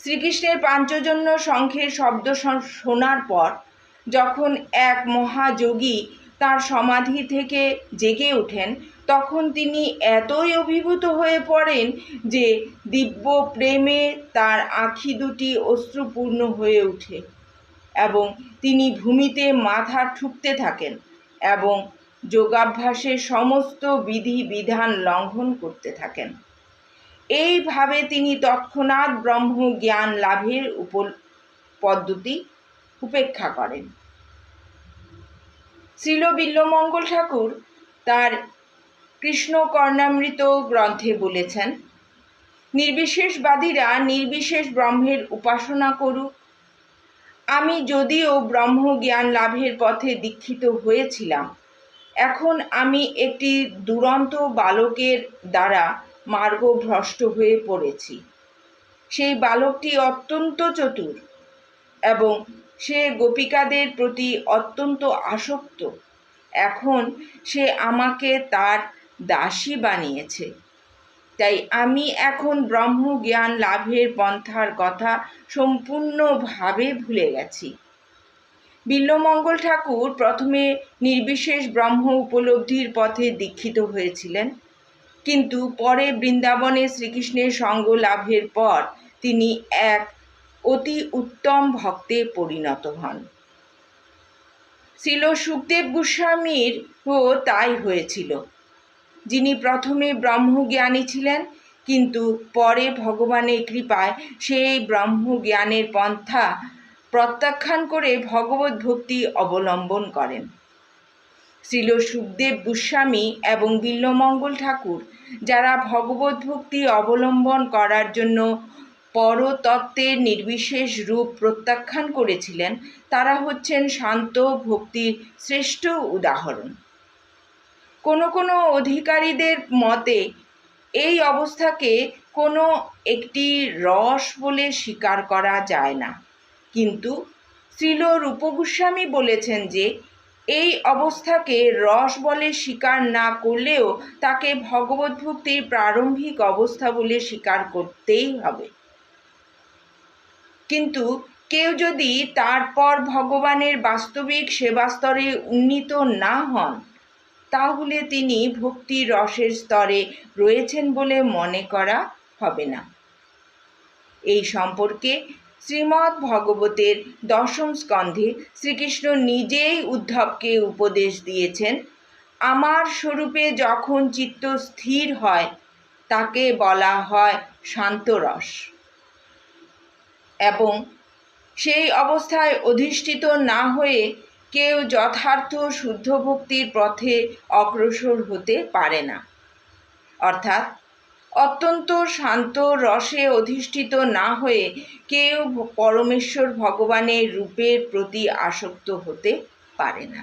শ্রীকৃষ্ণের পাঞ্চজন্য শঙ্খের শব্দ শোনার পর, যখন এক মহাযোগী তার সমাধি থেকে জেগে ওঠেন, তখন তিনি এতই অভিভূত হয়ে পড়েন যে দিব্য প্রেমে তার আঁখি দুটি অশ্রুপূর্ণ হয়ে ওঠে এবং তিনি ভূমিতে মাথা ঠুকতে থাকেন এবং যোগাভ্যাসের সমস্ত বিধি বিধান লঙ্ঘন করতে থাকেন। এইভাবে তিনি তৎক্ষণাৎ ব্রহ্ম জ্ঞান লাভের উপ পদ্ধতি উপেক্ষা করেন। শ্রীল বিল্লমঙ্গল ঠাকুর তার কৃষ্ণ কর্ণামৃত গ্রন্থে বলেছেন, নির্বিশেষবাদীরা নির্বিশেষ ব্রহ্মের উপাসনা করুক। আমি যদিও ব্রহ্ম জ্ঞান লাভের পথে দীক্ষিত হয়েছিলাম, এখন আমি একটি দুরন্ত বালকের দ্বারা মার্গভ্রষ্ট হয়ে পড়েছি। সেই বালকটি অত্যন্ত চতুর এবং সে গোপিকাদের প্রতি অত্যন্ত আসক্ত। এখন সে আমাকে তার দাসী বানিয়েছে। তাই আমি এখন ব্রহ্ম জ্ঞান লাভের পন্থার কথা সম্পূর্ণভাবে ভুলে গেছি। বিল্লমঙ্গল ঠাকুর প্রথমে নির্বিশেষ ব্রহ্ম উপলব্ধির পথে দীক্ষিত হয়েছিলেন। কিন্তু পরে বৃন্দাবনে শ্রীকৃষ্ণের সঙ্গ লাভের পর তিনি এক অতি উত্তম ভক্তে পরিণত হন। ছিল সুখদেব গোস্বামীর ও তাই হয়েছিল। যিনি প্রথমে ব্রহ্মজ্ঞানী ছিলেন, কিন্তু পরে ভগবানের কৃপায় সেই ব্রহ্মজ্ঞানের পন্থা প্রত্যাখ্যান করে ভগবত ভক্তি অবলম্বন করেন। শ্রীল সুখদেব গোস্বামী এবং বিল্লমঙ্গল ঠাকুর, যারা ভগবত ভক্তি অবলম্বন করার জন্য পরতত্ত্বের নির্বিশেষ রূপ প্রত্যাখ্যান করেছিলেন, তারা হচ্ছেন শান্ত ভক্তির শ্রেষ্ঠ উদাহরণ। কোনো কোনো অধিকারীদের মতে, এই অবস্থাকে কোনো একটি রস বলে স্বীকার করা যায় না। কিন্তু শ্রীল রূপগোস্বামী বলেছেন যে এই অবস্থাকে রস বলে স্বীকার না করলেও তাকে ভগবত ভক্তির প্রারম্ভিক অবস্থা বলে স্বীকার করতেই হবে। কিন্তু কেউ যদি তারপর ভগবানের বাস্তবিক সেবাস্তরে উন্নীত না হন, তাহলে তিনি ভক্তির রসের স্তরে রয়েছেন বলে মনে করা হবে না। এই সম্পর্কে শ্রীমদ্ ভগবতের দশম স্কন্ধে শ্রীকৃষ্ণ নিজেই উদ্ধবকে উপদেশ দিয়েছেন, আমার স্বরূপে যখন চিত্ত স্থির হয়, তাকে বলা হয় শান্তরস। এবং সেই অবস্থায় অধিষ্ঠিত না হয়ে কেউ যথার্থ শুদ্ধ ভক্তির পথে অগ্রসর হতে পারে না। অর্থাৎ অত্যন্ত শান্ত রসে অধিষ্ঠিত না হয়ে কেউ পরমেশ্বর ভগবানের রূপের প্রতি আসক্ত হতে পারে না।